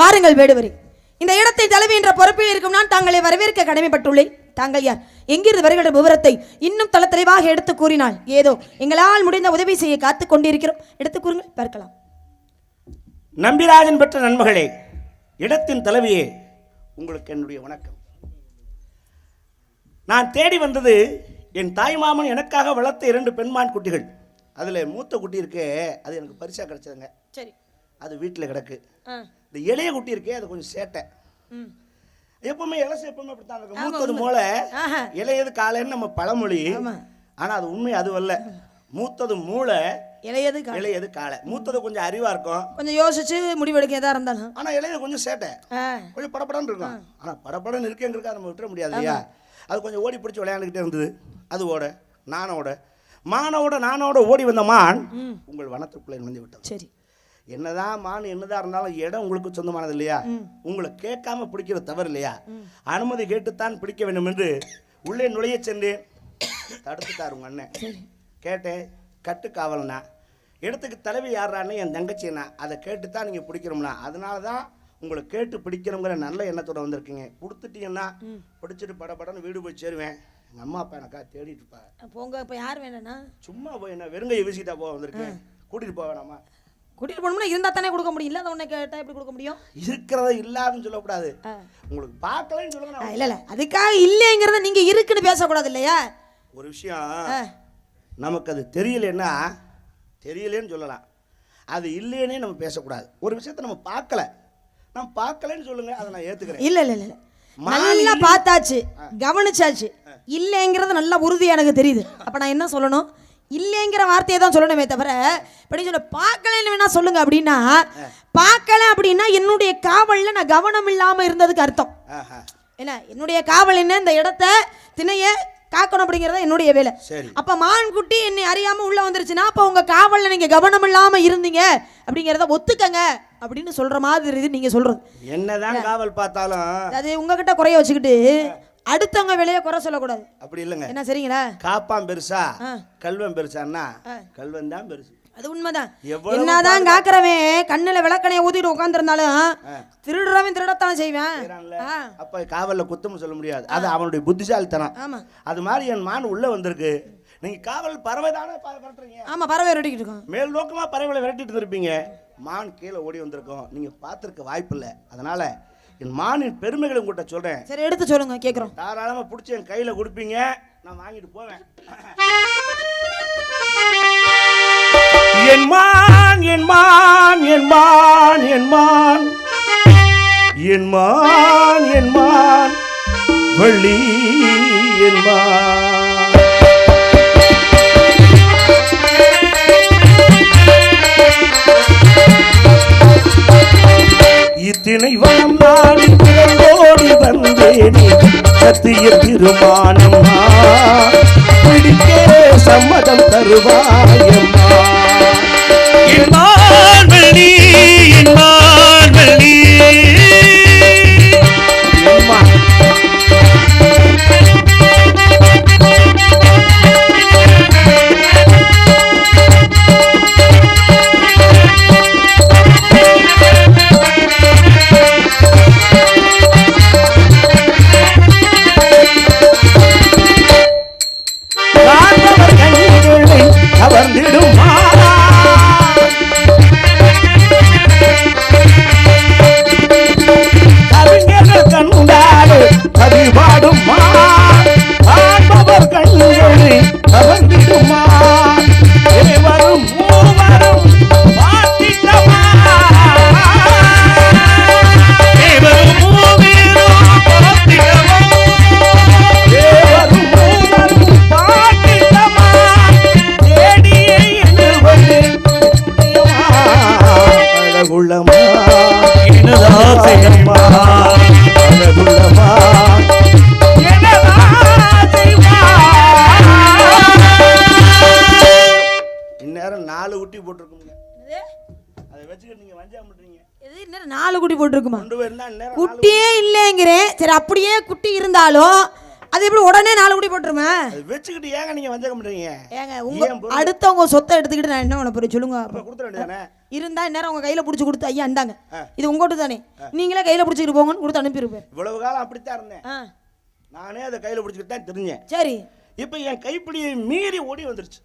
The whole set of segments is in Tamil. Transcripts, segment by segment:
வாருங்கள் வேடுவரே. இந்த இடத்தை தலைவி என்ற பொறுப்பில் இருக்கும் நான் தாங்களை வரவேற்க கடமைப்பட்டுள்ளேன். தாங்கள் யார்? எங்கிருந்து வருகிற விவரத்தை இன்னும் தல தெளிவாக எடுத்து கூறினால் ஏதோ எங்களால் முடிந்த உதவி செய்ய காத்துக் கொண்டிருக்கிறோம். எடுத்து கூறுங்கள் பார்க்கலாம். நம்பிராஜன் பெற்ற நண்பர்களே இடத்தின் தலைவியே உங்களுக்கு என்னுடைய வணக்கம். நான் தேடி வந்தது என் தாய்மாமன் எனக்காக வளர்த்த இரண்டு பெண்மான் குட்டிகள். அதில் மூத்த குட்டி இருக்கே அது எனக்கு பரிசாக கிடைச்சதுங்க. சரி. அது வீட்டில் கிடக்கு. இந்த இளைய குட்டி இருக்கே அது கொஞ்சம் சேட்டை. எப்பவுமே இலசு எப்பவுமே அப்படித்தான் இருக்கும். மூத்தது ஆஹா. இளையது காலைன்னு நம்ம பழமொழி. ஆனால் அது உண்மை அது அல்ல. மூத்தது மூளை இளையது இளையது காலை மூத்தது கொஞ்சம் அறிவாக இருக்கும். கொஞ்சம் யோசிச்சு முடிவெடுக்க எதா இருந்தாலும். ஆனால் இளையது கொஞ்சம் சேட்டை. கொஞ்சம் படபடன்னு இருக்கும். ஆனால் படபடன்னு இருக்கேங்கிறக்கா நம்ம விட்டுற முடியாது இல்லையா? அது கொஞ்சம் ஓடி பிடிச்சி விளையாண்டுக்கிட்டே இருந்தது. அது ஓட நானோட. மானோட நானோட ஓடி வந்த மான் உங்கள் வனத்துக்குள்ளே நுழைந்து விட்டது. சரி. என்னதான் மான் என்னதான் இருந்தாலும் இடம் உங்களுக்கு சொந்தமானது இல்லையா? உங்களை கேட்காம பிடிக்கிற தவறு இல்லையா? அனுமதி கேட்டுத்தான் பிடிக்க வேண்டும் என்று உள்ளே நுழைய சென்றேன் தடுத்துட்டார் உங்க அண்ணன். கேட்டேன் கட்டு காவல்னா இடத்துக்கு தலைவி யாரான்னு என் தங்கச்சினா அதை கேட்டு தான் நீங்கள் பிடிக்கணும்னா அதனால தான் உங்களை கேட்டு பிடிக்கணுங்கிற நல்ல எண்ணத்தோட வந்திருக்கீங்க. கொடுத்துட்டீங்கன்னா பிடிச்சிட்டு படபடன்னு வீடு போய் சேருவேன். எங்கள் அம்மா அப்பா எனக்கா தேடிட்டு இருப்பாங்க. போங்க இப்போ யார் வேணும்னா? சும்மா போய் என்ன வெறுங்கையை வீசிட்டா போக வந்திருக்கேன். கூட்டிட்டு போக வேணாமா? கூட்டிட்டு போகணும்னா இருந்தா தானே கொடுக்க முடியும். இல்லாத உன்னை கேட்டா எப்படி கொடுக்க முடியும்? இருக்கிறத இல்லாதுன்னு சொல்லக்கூடாது. உங்களுக்கு பார்க்கலன்னு சொல்லுங்க நான் இல்ல இல்ல. அதுக்காக இல்லைங்கிறத நீங்க இருக்குன்னு பேசக்கூடாது இல்லையா? ஒரு விஷயம் நமக்கு அது தெரியலன்னா தெரியலேன்னு சொல்லலாம். அது இல்லைன்னே நம்ம பேசக்கூடாது. ஒரு விஷயத்தை நம்ம பார்க்கல. நம்ம பார்க்கலன்னு சொல்லுங்க அதை நான் ஏத்துக்கிறேன். இல்ல இல்ல இல்ல. நல்லா பார்த்தாச்சு கவனிச்சாச்சு. இல்லைங்கிறது நல்லா உறுதியா எனக்கு தெரியுது. அப்ப நான் என்ன சொல்லணும்? இல்லைங்கிற வார்த்தையை தான் சொல்லணுமே தவிர இப்ப நீ சொல்ல பார்க்கலன்னு வேணா சொல்லுங்க அப்படின்னா பார்க்கல அப்படின்னா என்னுடைய காவல்ல நான் கவனம் இல்லாம இருந்ததுக்கு அர்த்தம். என்ன என்னுடைய காவல் என்ன? இந்த இடத்த திணைய காக்கணும் அப்படிங்கறது என்னுடைய வேலை. அப்ப மான்குட்டி என்னை அறியாம உள்ள வந்துருச்சுன்னா அப்ப உங்க காவல்ல நீங்க கவனம் இல்லாம இருந்தீங்க அப்படிங்கறத ஒத்துக்கங்க அப்படின்னு சொல்ற மாதிரி இது நீங்க சொல்றது. என்னதான் காவல் பார்த்தாலும் அது உங்ககிட்ட குறைய வச்சுக்கிட்டு அடுத்தவங்க விலைய குறை சொல்லக்கூடாது. அப்படி இல்லைங்க. என்ன சரிங்களா காப்பான் பெருசா. கல்வன் பெருசான்னா. கல்வன் தான் பெருசு. அது உண்மைதான். என்னதான் காக்குறவன் கண்ணுல விளக்கணைய ஊத்திட்டு உட்காந்துருந்தாலும் திருடுறவன் திருடத்தான் செய்வேன். அப்ப காவல்ல குத்தம் சொல்ல முடியாது. அது அவனுடைய புத்திசாலித்தனம். ஆமா. அது மாதிரி என் மான் உள்ள வந்திருக்கு. நீங்க காவல் பறவை தானே பறட்டுறீங்க ஆமா பறவை ரெடிக்கிட்டு இருக்கோம். மேல் நோக்கமா பறவைகளை விரட்டிட்டு இருந்திருப்பீங்க. மான் கீழே ஓடி வந்திருக்கோம். நீங்க பார்த்திருக்க வாய்ப்பு இல்லை. அதனால என் மானின் பெருமைகளை உங்கள்கிட்ட சொல்றேன். சரி எடுத்து சொல்லுங்க கேக்குறோம். தாராளமா பிடிச்சி என் கையில கொடுப்பீங்க. நான் வாங்கிட்டு போவேன். என் மான் என் மான் என் மான் என் மான். என் மான் என் மான். வள்ளி என் மான். இத்தினை வனம் நாடி ஓடி வந்தேனே சத்திய திருமானம்மா. பிடிக்க சம்மதம் தருவாயம்மா. என் குட்டி இருந்தாலும் அது எப்படி உடனே நாலு குடி போட்டுருமே? வச்சுக்கிட்டு ஏங்க நீங்க வந்தக்க மாட்டீங்க? ஏங்க உங்க? அடுத்தவங்க சொத்தை எடுத்துக்கிட்டு நான் என்ன பண்ண போறேன் சொல்லுங்க. கொடுத்துட இருந்தா இந்நேரம் உங்க கையில புடிச்சு கொடுத்து ஐயா இந்தாங்க. இது உங்கோட்டு தானே. நீங்களே கையில புடிச்சிட்டு போங்கன்னு கொடுத்து அனுப்பியிருப்பேன். இவ்வளவு காலம் அப்படித்தான் இருந்தேன். நானே அதை கையில பிடிச்சிக்கிட்டு தான் தெரிஞ்சேன். சரி. இப்போ என் கைப்பிடியை மீறி ஓடி வந்துருச்சு.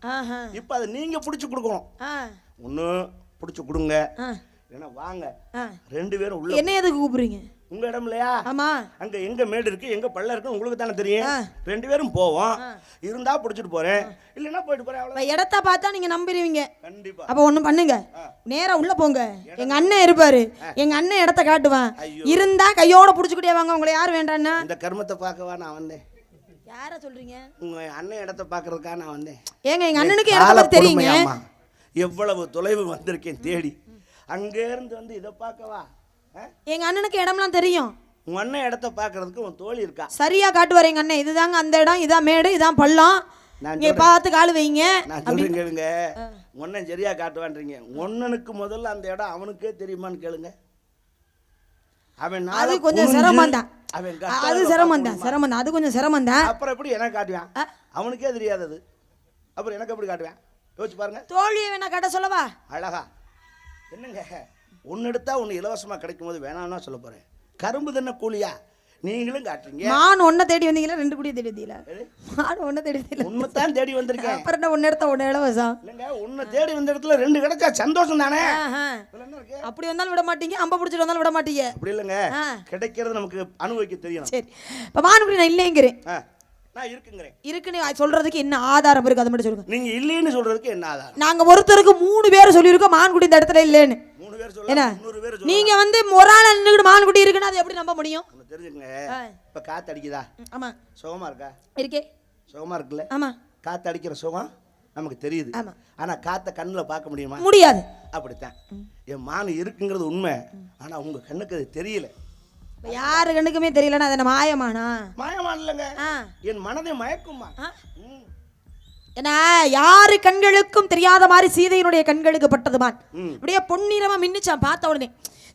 இப்போ அதை நீங்க பிடிச்சி கொடுக்கணும். ஒன்று பிடிச்சி கொடுங்க. இல்லைன்னா வாங்க. ரெண்டு பேரும் உள்ள என்ன எதுக்கு கூப்பிடுறீங்க? உங்க இடம் இல்லையா? ஆமா. அங்க எங்க மேடு இருக்கு எங்க பள்ளம் இருக்கு உங்களுக்கு தானே தெரியும். ரெண்டு பேரும் போவோம். இருந்தா பிடிச்சிட்டு போறேன். இல்லைன்னா போயிட்டு போறேன் அவ்வளவு இடத்த பார்த்தா நீங்க நம்பிடுவீங்க. கண்டிப்பா. அப்ப ஒண்ணு பண்ணுங்க. நேரா உள்ள போங்க. எங்க அண்ணன் இருப்பாரு. எங்க அண்ணன் இடத்த காட்டுவான். இருந்தா கையோட புடிச்சுக்கிட்டே வாங்க. உங்களை யார் வேண்டான்னா? இந்த கர்மத்தை பார்க்கவா நான் வந்தேன். யார சொல்றீங்க? உங்க அண்ணன் இடத்த பார்க்கறதுக்காக நான் வந்தேன். ஏங்க எங்க அண்ணனுக்கு இடத்த தெரியுங்க. எவ்வளவு தொலைவு வந்திருக்கேன் தேடி. அங்க இருந்து வந்து இதை பார்க்கவா? எங்க அண்ணனுக்கு இடம்லாம் தெரியும். உன் அண்ணன் இடத்த பார்க்கறதுக்கு உன் தோழி இருக்கா? சரியா காட்டுவார் எங்க அண்ணன். இதுதாங்க அந்த இடம் இதான் மேடு இதான் பள்ளம். நான் இங்க பார்த்து கால் வைங்க. நான் சொல்றேன் கேளுங்க. ஒன்னன் சரியா காட்டுவான்றீங்க. ஒன்னனுக்கு முதல்ல அந்த இடம் அவனுக்கே தெரியுமான்னு கேளுங்க. அவன் அது கொஞ்சம் சிரமம் தான் அவன் அது சிரமம் தான் சிரமம் தான் அது கொஞ்சம் சிரமம் தான் அப்புறம் எப்படி எனக்கு காட்டுவான்? அவனுக்கே தெரியாதது. அப்புறம் எனக்கு எப்படி காட்டுவேன்? யோசிச்சு பாருங்க. தோழியை வேணா காட்ட சொல்லவா? அழகா. என்னங்க? ஒன்று எடுத்தா ஒன்று இலவசமாக கிடைக்கும் போது வேணாம்னா சொல்ல போறேன். கரும்பு தானே கூலியா? நீங்களும் காட்டுறீங்க. மான் ஒன்ன தேடி வந்தீங்களா? ரெண்டு குடியை தேடி வந்தீங்களா? மான் ஒன்ன தேடி வந்தீங்களா? உண்மை தான் தேடி வந்திருக்கேன். அப்புறம் என்ன ஒன்று எடுத்தா ஒன்று இலவசம்? இல்லைங்க உன்னை தேடி வந்த இடத்துல ரெண்டு கிடைச்சா சந்தோஷம் தானே? அப்படி வந்தாலும் விட மாட்டீங்க அம்ப பிடிச்சிட்டு வந்தாலும் விட மாட்டீங்க. அப்படி இல்லைங்க. கிடைக்கிறது நமக்கு அனுபவிக்க தெரியணும் சரி. இப்போ மானுக்குடி நான் இல்லைங்கிறேன். நான் இருக்குங்கிறேன். இருக்குன்னு சொல்றதுக்கு என்ன ஆதாரம் இருக்கு? அதை மட்டும் சொல்லுங்க. நீங்க இல்லைன்னு சொல்றதுக்கு என்ன ஆதாரம்? நாங்க ஒருத்தருக்கு மூணு பேர் சொல்லியிருக்கோம் மான்குடி இந்த இடத்துல இல்லைன்னு. என்ன? நீங்க வந்து ஆள் நின்றுக்கிட்டு மான்குடி இருக்குன்னு அதை எப்படி நம்ப முடியும்? ஆ. இப்போ காத்து அடிக்குதா? ஆமா. சுகமா இருக்கா? இருக்கே. சுகமா இருக்குல்ல? ஆமா. காத்து அடிக்கிற சுகம் நமக்கு தெரியுது. ஆமா. ஆனா காத்த கண்ணில் பார்க்க முடியுமா? முடியாது. அப்படித்தான். என் மான் இருக்குங்கிறது உண்மை. ஆனா உங்க கண்ணுக்கு அது தெரியல. யாரு கண்ணுக்குமே தெரியலன்னா அது என்ன மாயமானா? மாயமான் இல்லைங்க. என் மனதை மயக்குமா. ஏன்னா யாரு கண்களுக்கும் தெரியாத மாதிரி சீதையினுடைய கண்களுக்கு பட்டதுமான். அப்படியே பொன்னிறமா மின்னுச்சான் பார்த்த உடனே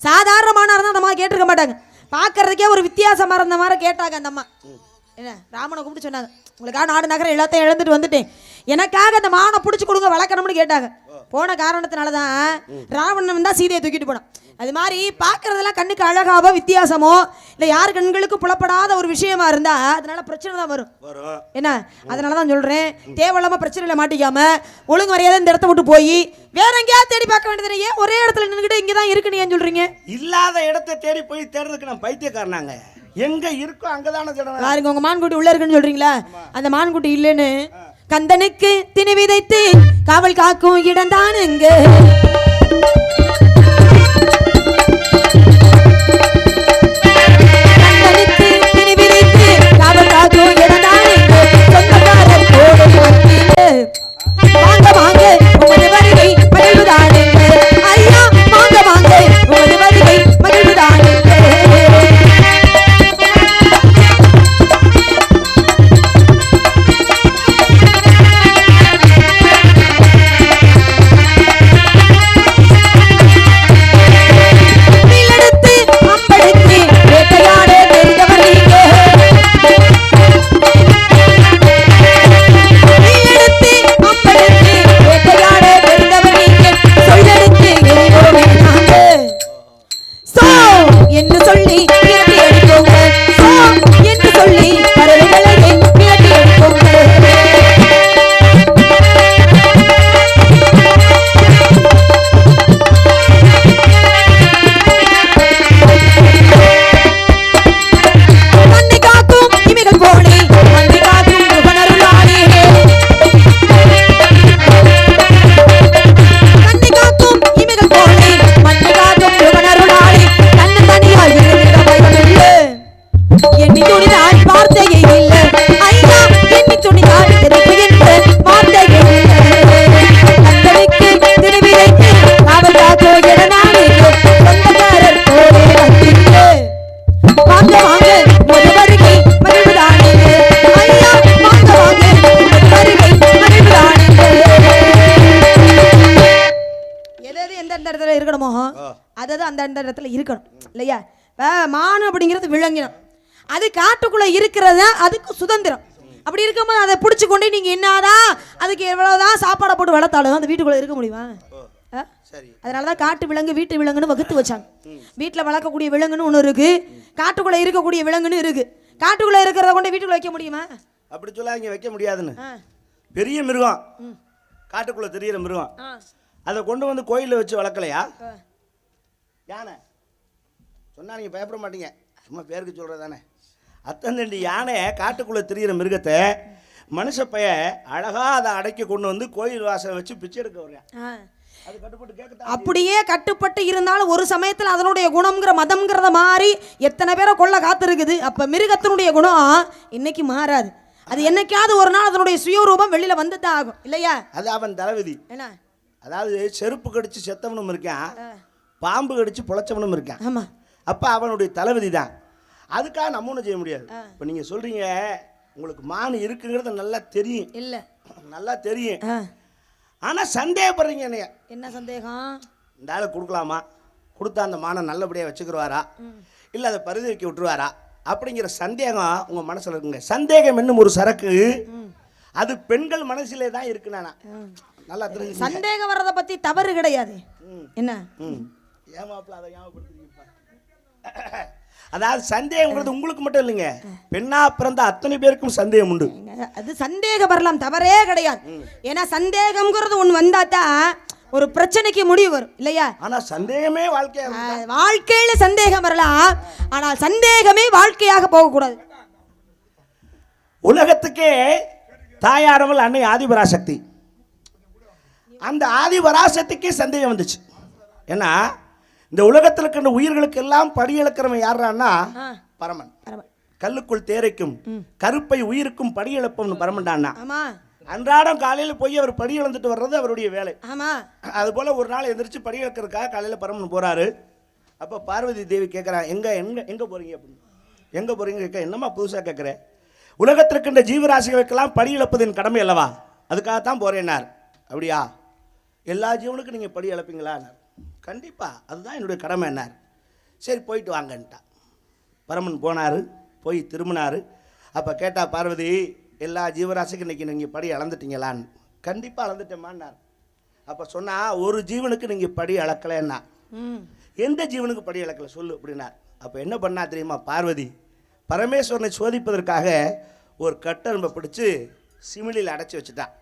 சாதாரணமான இருந்தா அந்த அம்மா கேட்டிருக்க மாட்டாங்க. பார்க்கறதுக்கே ஒரு வித்தியாசமா இருந்த மாதிரி கேட்டாங்க அந்த அம்மா. என்ன ராமனை கூப்பிட்டு சொன்னாங்க உங்களுக்காக நாடு நகரம் எல்லாத்தையும் இழந்துட்டு வந்துட்டேன். எனக்காக அந்த மானை பிடிச்சி கொடுங்க வளர்க்கணும்னு கேட்டாங்க. போன காரணத்தினால தான் ராவணன் தான் சீதையை தூக்கிட்டு போனான். அது மாதிரி பார்க்கறதெல்லாம் கண்ணுக்கு அழகாவோ வித்தியாசமோ இல்லை யார் கண்களுக்கும் புலப்படாத ஒரு விஷயமா இருந்தா அதனால பிரச்சனை தான் வரும். என்ன? அதனால தான் சொல்றேன். தேவையில்லாம பிரச்சனையில மாட்டிக்காம ஒழுங்கு மரியாதை இந்த இடத்த விட்டு போய் வேற எங்கேயாவது தேடி பார்க்க வேண்டியது ஏன் ஒரே இடத்துல நின்றுக்கிட்டு இங்கே தான் இருக்குன்னு ஏன் சொல்றீங்க? இல்லாத இடத்தை தேடி போய் தேடுறதுக்கு நான் பைத்தியக்காரனாங்க. எங்க இருக்கோ அங்கதானே பாருங்க உங்க மான்குட்டி உள்ள இருக்குன்னு சொல்றீங்களா? அந்த மான்குட்டி இல்லைன்னு கந்தனுக்கு திணி விதைத்து காக்கும் இடம் தான் இடம்தானுங்க அந்த இடத்துல இருக்கணும் இல்லையா? மானு அப்படிங்கிறது விலங்கினம் அது காட்டுக்குள்ள இருக்கிறதா அதுக்கு சுதந்திரம். அப்படி இருக்கும்போது அதை பிடிச்சி கொண்டு நீங்க என்னதான் அதுக்கு எவ்வளவுதான் சாப்பாடை போட்டு வளர்த்தாலும் அந்த வீட்டுக்குள்ள இருக்க முடியுமா? அதனால தான் காட்டு விலங்கு வீட்டு விலங்குன்னு வகுத்து வச்சாங்க. வீட்டில் வளர்க்கக்கூடிய விலங்குன்னு ஒன்று இருக்கு. காட்டுக்குள்ள இருக்கக்கூடிய விலங்குன்னு இருக்கு. காட்டுக்குள்ள இருக்கிறத கொண்டு வீட்டுக்குள்ள வைக்க முடியுமா? அப்படி சொல்லாதீங்க வைக்க முடியாதுன்னு. பெரிய மிருகம். காட்டுக்குள்ள தெரியிற மிருகம். அதை கொண்டு வந்து கோயிலில் வச்சு வளர்க்கலையா? யானை? சொன்னா நீங்க பயப்பட மாட்டீங்க. சும்மா பேருக்கு சொல்றது தானே அத்தந்தண்டி யானை காட்டுக்குள்ள தெரியிற மிருகத்தை மனுஷ பைய அழகா அதை அடக்கி கொண்டு வந்து கோயில் வாசல் வச்சு பிச்சை எடுக்க கேட்க அப்படியே கட்டுப்பட்டு இருந்தாலும் ஒரு சமயத்தில் அதனுடைய குணம்ங்கிற மதம்ங்கிறத மாறி எத்தனை பேரை கொல்ல காத்திருக்குது. அப்போ மிருகத்தினுடைய குணம் இன்னைக்கு மாறாது. அது என்னைக்காவது ஒரு நாள் அதனுடைய சுயரூபம் வெளியில வந்து தான் ஆகும். இல்லையா? அது அவன் தலைவிதி என்ன? அதாவது செருப்பு கடிச்சு செத்தவனும் இருக்கான். பாம்பு கடிச்சு பொழைச்சவனும் இருக்கான். ஆமா. அப்போ அவனுடைய தலைவிதி தான் அதுக்காக நம்ம ஒன்றும் செய்ய முடியாது. இப்போ நீங்கள் சொல்கிறீங்க உங்களுக்கு மான் இருக்குங்கிறது நல்லா தெரியும். இல்ல. நல்லா தெரியும். ஆனால் சந்தேகப்படுறீங்க என்னைய. என்ன சந்தேகம்? இந்த ஆளை கொடுக்கலாமா? கொடுத்தா அந்த மானை நல்லபடியாக வச்சுக்கிடுவாரா இல்லை அதை பரிதி வைக்க விட்டுருவாரா? அப்படிங்கிற சந்தேகம் உங்கள் மனசில் இருக்குங்க. சந்தேகம் என்னும் ஒரு சரக்கு. அது பெண்கள் மனசிலே தான் இருக்கு நானா நல்லா சந்தேகம் வர்றதை பத்தி தவறு கிடையாது. என்ன? ஏமாப்பில் அதை ஞாபகப்படுத்துறீங்கப்பா அதாவது சந்தேகங்கிறது உங்களுக்கு மட்டும் இல்லைங்க. பெண்ணா பிறந்த அத்தனை பேருக்கும் சந்தேகம் உண்டு. அது சந்தேகம் வரலாம் தவறே கிடையாது. ஏன்னா சந்தேகம்ங்கிறது ஒன்று வந்தா தான் ஒரு பிரச்சனைக்கு முடிவு வரும் இல்லையா? ஆனால் சந்தேகமே வாழ்க்கையா ஆ, வாழ்க்கையில சந்தேகம் வரலாம் ஆனால் சந்தேகமே வாழ்க்கையாக போகக்கூடாது. உலகத்துக்கே தாயானவள் அன்னை ஆதிபராசக்தி. அந்த ஆதிபராசக்திக்கே சந்தேகம் வந்துச்சு. ஏன்னா இந்த உலகத்தில் இருக்கின்ற உயிர்களுக்கு எல்லாம் படி இழக்கிறவன் யாருன்னா பரமன். கல்லுக்குள் தேரைக்கும் கருப்பை உயிருக்கும் படி இழப்பவன் பரமன்டான்னா. அன்றாடம் காலையில் போய் அவர் படி இழந்துட்டு வர்றது அவருடைய வேலை. ஆமா. அதுபோல் ஒரு நாள் எந்திரிச்சு படி இழக்கிறதுக்காக காலையில் பரமன் போகிறாரு அப்போ பார்வதி தேவி கேட்குறா எங்கே எங்கே எங்கே போகிறீங்க அப்படின்னு. எங்கே போகிறீங்க கேட்க என்னம்மா புதுசாக கேட்குறேன் உலகத்தில் இருக்கின்ற ஜீவராசிகளுக்கெல்லாம் படி இழப்பதின் கடமை அல்லவா? அதுக்காகத்தான் போகிறேன்னார் அப்படியா? எல்லா ஜீவனுக்கும் நீங்கள் படி இழப்பீங்களான்னார் கண்டிப்பாக அதுதான் என்னுடைய கடமை என்னார் சரி போயிட்டு வாங்கன்ட்டா. பரமன் போனார் போய் திரும்பினார். அப்போ கேட்டா பார்வதி எல்லா ஜீவராசிக்கும் இன்னைக்கு நீங்கள் படி அளந்துட்டீங்களான்னு. கண்டிப்பாக அளந்துட்டேம்மான்னார். அப்போ சொன்னா ஒரு ஜீவனுக்கு நீங்கள் படி அளக்கலைன்னா. எந்த ஜீவனுக்கு படி அளக்கலை? சொல்லு அப்படின்னார். அப்போ என்ன பண்ணா தெரியுமா பார்வதி பரமேஸ்வரனை சோதிப்பதற்காக ஒரு கட்டெரும்பை பிடிச்சு சிமிலியில் அடைச்சி வச்சுட்டான்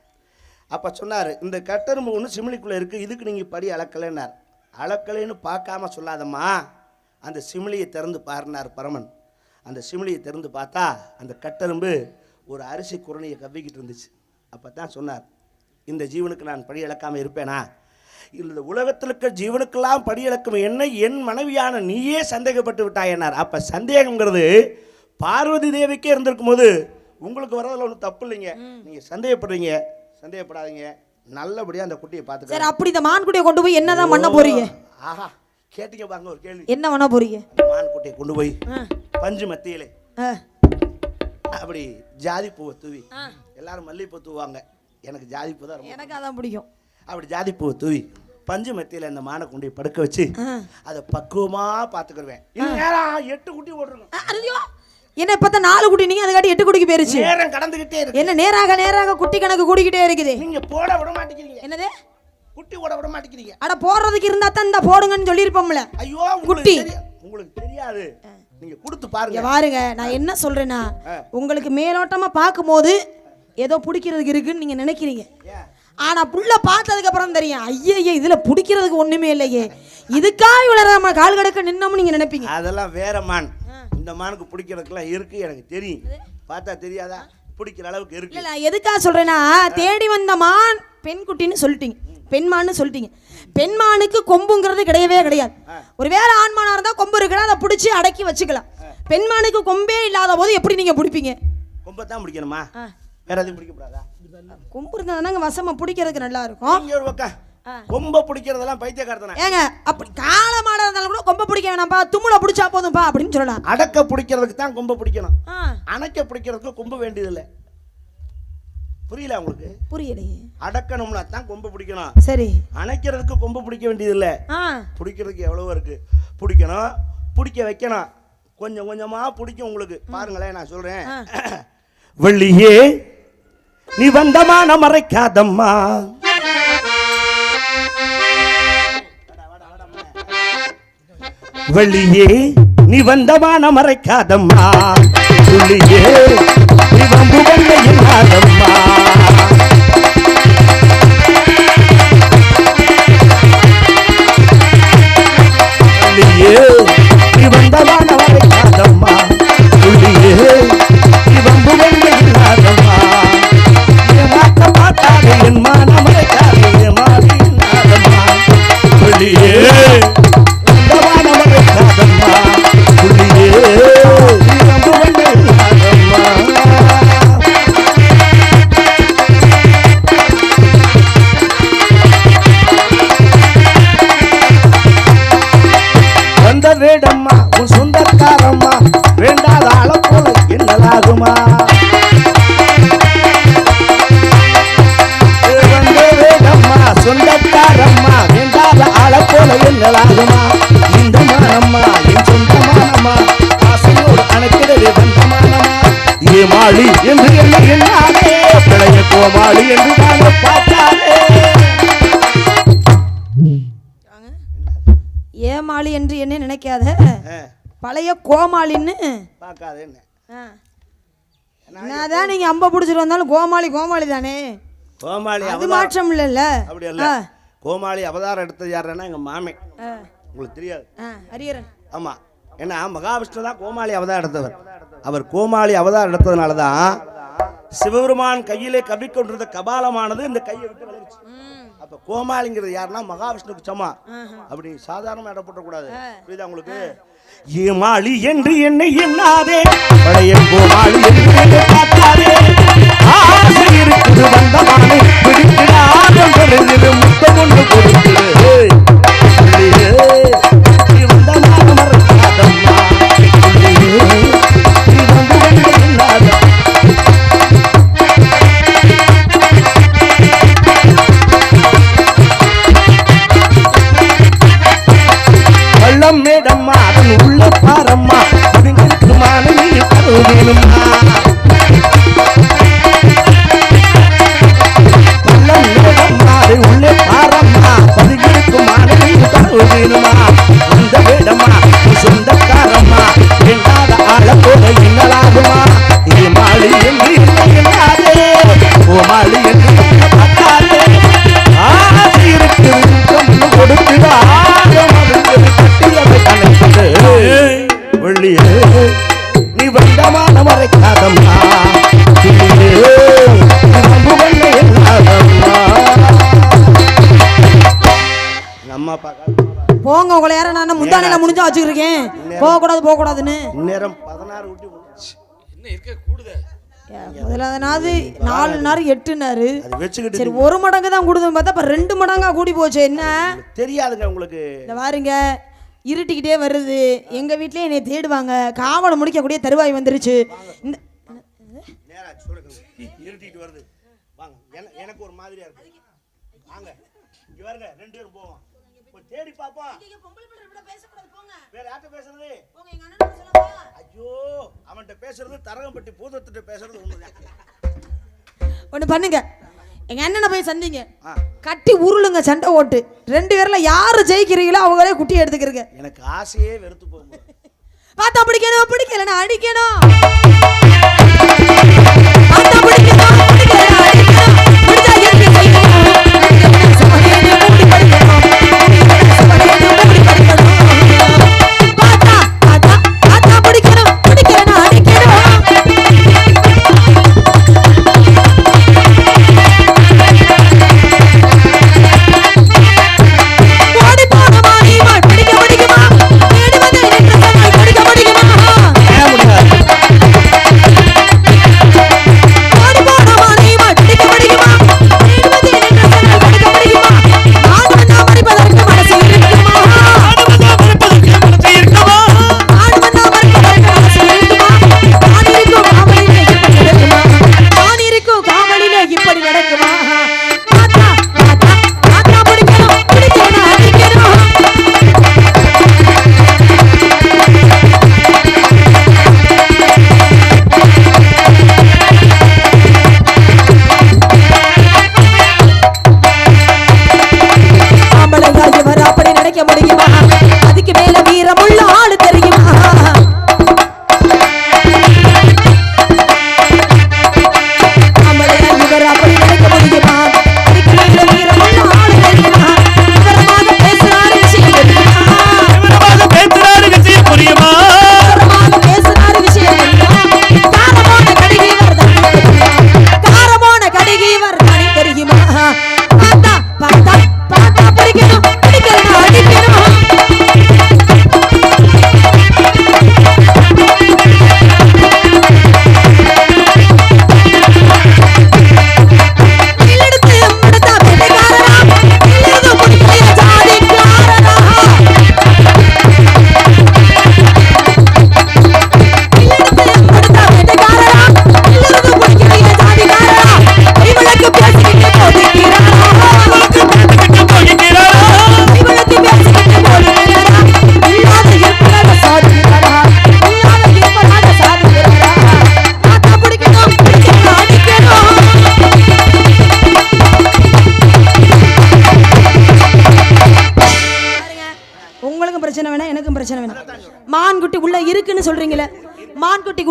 அப்போ சொன்னார் இந்த கட்டெரும்பு ஒன்று சிமிலிக்குள்ளே இருக்குது இதுக்கு நீங்கள் படி அளக்கலைன்னார். அளக்கலைன்னு பார்க்காம சொல்லாதம்மா. அந்த சிமிலியை திறந்து பாருனார் பரமன். அந்த சிமிலியை திறந்து பார்த்தா அந்த கட்டெரும்பு ஒரு அரிசி குரணையை கவ்விக்கிட்டு இருந்துச்சு. அப்போ தான் சொன்னார் இந்த ஜீவனுக்கு நான் படி இழக்காமல் இருப்பேனா? இந்த உலகத்தில் இருக்க ஜீவனுக்கெல்லாம் படி இழக்கும் என்ன என் மனைவியான நீயே சந்தேகப்பட்டு விட்டாயன்னார் அப்போ சந்தேகங்கிறது பார்வதி தேவிக்கே இருந்திருக்கும் போது உங்களுக்கு வரதில் ஒன்றும் தப்பு இல்லைங்க. நீங்கள் சந்தேகப்படுறீங்க. சந்தேகப்படாதீங்க. நல்லபடியாக அந்த குட்டியை சரி பார்த்துக்க அப்படி இந்த மான்குட்டியை கொண்டு போய் என்னதான் பண்ண போறீங்க? ஆஹா கேட்டீங்க பாருங்க ஒரு கேள்வி. என்ன பண்ண போறீங்க? மான் குட்டியை கொண்டு போய் பஞ்சு மத்தியிலே அப்படி ஜாதி பூவை தூவி. எல்லாரும் மல்லிகைப்பூ தூவாங்க எனக்கு ஜாதி பூ தான் எனக்கு அதான் பிடிக்கும். அப்படி ஜாதி பூவை தூவி பஞ்சு மத்தியில் அந்த மானை கொண்டு படுக்க வச்சு. அதை பக்குவமா பார்த்துக்கிடுவேன் எட்டு குட்டி ஐயோ என்ன இப்ப நாலு குட்டி நீங்க அதுக்காட்டி எட்டு குட்டிக்கு போயிருச்சு. நேரம் கடந்துகிட்டே இருக்கு. என்ன நேராக நேராக குட்டி கணக்கு கூடிக்கிட்டே இருக்குது. நீங்க போட விட மாட்டேங்கிறீங்க. என்னது? குட்டி போட விட மாட்டேங்கிறீங்க. அட போடுறதுக்கு இருந்தா தான் இந்த போடுங்கன்னு சொல்லியிருப்போம்ல. ஐயோ குட்டி. உங்களுக்கு தெரியா- உங்களுக்கு தெரியாது. நீங்க கொடுத்து பாருங்க. பாருங்க நான் என்ன சொல்றேன்னா. உங்களுக்கு மேலோட்டமா பார்க்கும்போது ஏதோ பிடிக்கிறதுக்கு இருக்குன்னு நீங்க நினைக்கிறீங்க? ஆனா புள்ள பார்த்ததுக்கு அப்புறம் தெரியும் ஐயே இதுல பிடிக்கிறதுக்கு ஒண்ணுமே இல்லையே. இதுக்கா இவ்வளவு நம்ம கால் கடக்க நின்னோம்னு நீங்க நினைப்பீங்க. அதெல்லாம் வேற மான். இந்த மானுக்கு பிடிக்கிறதுக்கெல்லாம் இருக்கு எனக்கு தெரியும். பார்த்தா தெரியாதா? பிடிக்கிற அளவுக்கு இல்ல இருக்கு நான் எதுக்காக சொல்றேன்னா தேடி வந்த மான் பெண் குட்டின்னு சொல்லிட்டீங்க. பெண்மான்னு சொல்லிட்டீங்க. பெண்மானுக்கு கொம்புங்கிறது கிடையவே கிடையாது. ஒருவேளை ஆண்மானா இருந்தா கொம்பு இருக்குன்னா அதை பிடிச்சி அடக்கி வச்சுக்கலாம். பெண்மானுக்கு கொம்பே இல்லாத போது எப்படி நீங்க பிடிப்பீங்க? கொம்பை தான் பிடிக்கணுமா. வேற எதுவும் பிடிக்கக்கூடாதா கொம்பு இருந்தா தானங்க வசமா பிடிக்கிறதுக்கு நல்லா இருக்கும். கொம்பை பிடிக்கிறதெல்லாம் பைத்தியக்காரத்தனை ஏங்க அப்படி கால மாடா இருந்தாலும் கூட கொம்பை பிடிக்க வேணாம்ப்பா தும்முல பிடிச்சா போதும்பா அப்படின்னு சொல்லலாம். அடக்க பிடிக்கிறதுக்கு தான் கொம்பை பிடிக்கணும். அணைக்க பிடிக்கிறதுக்கு கொம்பு வேண்டியதில்லை. புரியல உங்களுக்கு? புரியலையே. அடக்கணும்னா தான் கொம்பு பிடிக்கணும். சரி. அணைக்கிறதுக்கு கொம்பு பிடிக்க வேண்டியதில்லை. ஆ. பிடிக்கிறதுக்கு எவ்வளவோ இருக்கு. பிடிக்கணும் பிடிக்க வைக்கணும். கொஞ்சம் கொஞ்சமா பிடிக்கும் உங்களுக்கு. பாருங்களேன் நான் சொல்றேன். வெள்ளியே நீ வந்தமான மறைக்காதம்மா. வெளியே நீ வந்தமான மறைக்காதம்மா. வெளியே கோமாளின்னு? பார்க்காதே என்ன ஆ. என்னதான் நீங்க அம்ப பிடிச்சிட்டு வந்தாலும் கோமாளி கோமாளி தானே கோமாளி அது மாற்றம் இல்லைல்ல அப்படி அல்ல ஆ, கோமாளி அவதாரம் எடுத்தது யாருன்னா எங்க மாமே. உங்களுக்கு தெரியாது. ஆ, ஹரியரன் ஆமா. ஏன்னா மகாவிஷ்ணு தான் கோமாளி அவதாரம் எடுத்தவர். அவர் கோமாளி அவதாரம் எடுத்ததுனால தான் சிவபெருமான் கையிலே கவிக்கொண்டிருந்த கபாலமானது இந்த கையை விட்டு விலகுச்சு அப்ப கோமாளிங்கிறது யாருன்னா மகாவிஷ்ணுக்கு சமா அப்படி சாதாரணமா இடம் போட்டக்கூடாது புரியுதா உங்களுக்கு? ஏமாளி என்று என்னை எண்ணாதே. பழைய கோமாளி என்று பார்த்தாதே. இருக்குது வந்தமானே. பிடிக்கிறாதம் பெருகிது முத்தம் ஒன்று கொடுக்குது பள்ளம் போங்க உங்களை யாரும் நான் முந்தானையில முடிஞ்சா வச்சுக்கிருக்கேன். போக கூடாது போக கூடாதுன்னு இந்நேரம் பதினாறு ஊட்டி போட்டுச்சு. முதலாவதுனாவது நாலு நேரம் எட்டுனாரு. அது வச்சுக்கிட்டு சரி ஒரு மடங்கு தான் கூடுதுன்னு பார்த்தா அப்ப ரெண்டு மடங்கா கூடி போச்சு என்ன? தெரியாதுங்க உங்களுக்கு. இந்த பாருங்க இருட்டிக்கிட்டே வருது. எங்க வீட்லயே என்னை தேடுவாங்க. காவலை முடிக்கக்கூடிய தருவாய் வந்துருச்சு. இந்த இருட்டிட்டு வருது. வாங்க எனக்கு ஒரு மாதிரியா இருக்கு. வாங்க இங்க பாருங்க ரெண்டு பேரும் போவோம். தேடி பாப்போம் வேற யார்கிட்ட பேசுறது? ஐயோ அவன்கிட்ட பேசுறது தரகம்பட்டி பூதத்திட்ட பேசுறது ஒண்ணுதான். ஒன்று பண்ணுங்க. எங்க அண்ணனை போய் சந்திங்க. கட்டி உருளுங்க சண்டை ஓட்டு. ரெண்டு பேர்ல யாரு ஜெயிக்கிறீங்களோ அவங்களே குட்டி எடுத்துக்கிறங்க. எனக்கு ஆசையே வெறுத்து போகும் பார்த்தா பிடிக்கணும் பிடிக்கலன்னா அடிக்கணும். பார்த்தா பிடிக்கணும் பிடிக்கலன்னா அடிக்கணும்.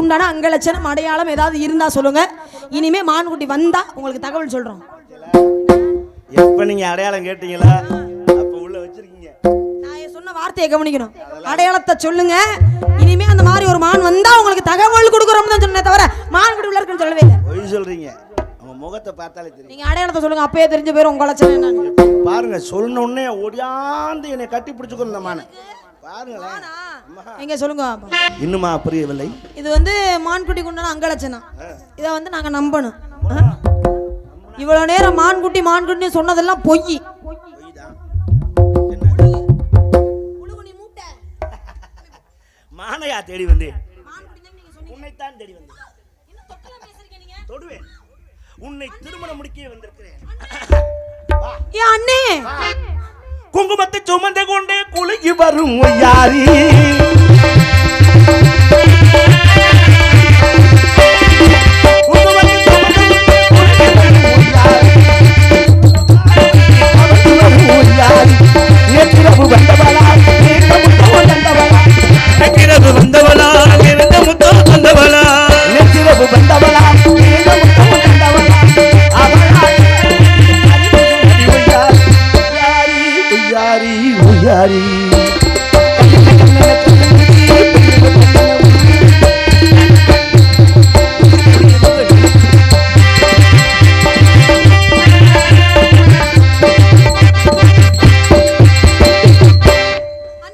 உண்டான அங்கலட்சணம் அடையாளம் ஏதாவது இருந்தா சொல்லுங்க. இனிமே மான்குட்டி வந்தா உங்களுக்கு தகவல் சொல்றோம். எப்ப நீங்க அடையாளம் கேட்டீங்களா? அப்ப உள்ள வச்சிருக்கீங்க. நான் சொன்ன வார்த்தையை கவனிக்கணும். அடையாளத்தை சொல்லுங்க. இனிமே அந்த மாதிரி ஒரு மான் வந்தா உங்களுக்கு தகவல் கொடுக்குறோம் தான் சொன்னே தவிர மான்குட்டி உள்ள இருக்குன்னு சொல்லவே இல்லை. சொல்றீங்க. அவங்க முகத்தை பார்த்தாலே தெரியும். நீங்க அடையாளத்தை சொல்லுங்க. அப்பயே தெரிஞ்ச பேரும் உங்க லட்சணம் என்னன்னு பாருங்க சொன்ன உடனே ஒடியாந்து என்னை கட்டி பிடிச்சுக்கோ இந்த மானை. எங்க சொல்லுங்க. இன்னுமா புரியவில்லை? இது வந்து மான்குட்டிக்கு உண்டான அங்கலட்சணம். இதை வந்து நாங்க நம்பணும்? இவ்வளவு நேரம் மான்குட்டி மான்குட்டி சொன்னதெல்லாம் பொய். மானையா தேடி வந்தேன் உன்னைத்தான் தேடி வந்தேன் தொடுவேன். உன்னை திருமணம் முடிக்க வந்திருக்கிறேன். அண்ணே. குங்குமத்தை சுமந்து கொண்டே குலுங்கி வரும் யாரி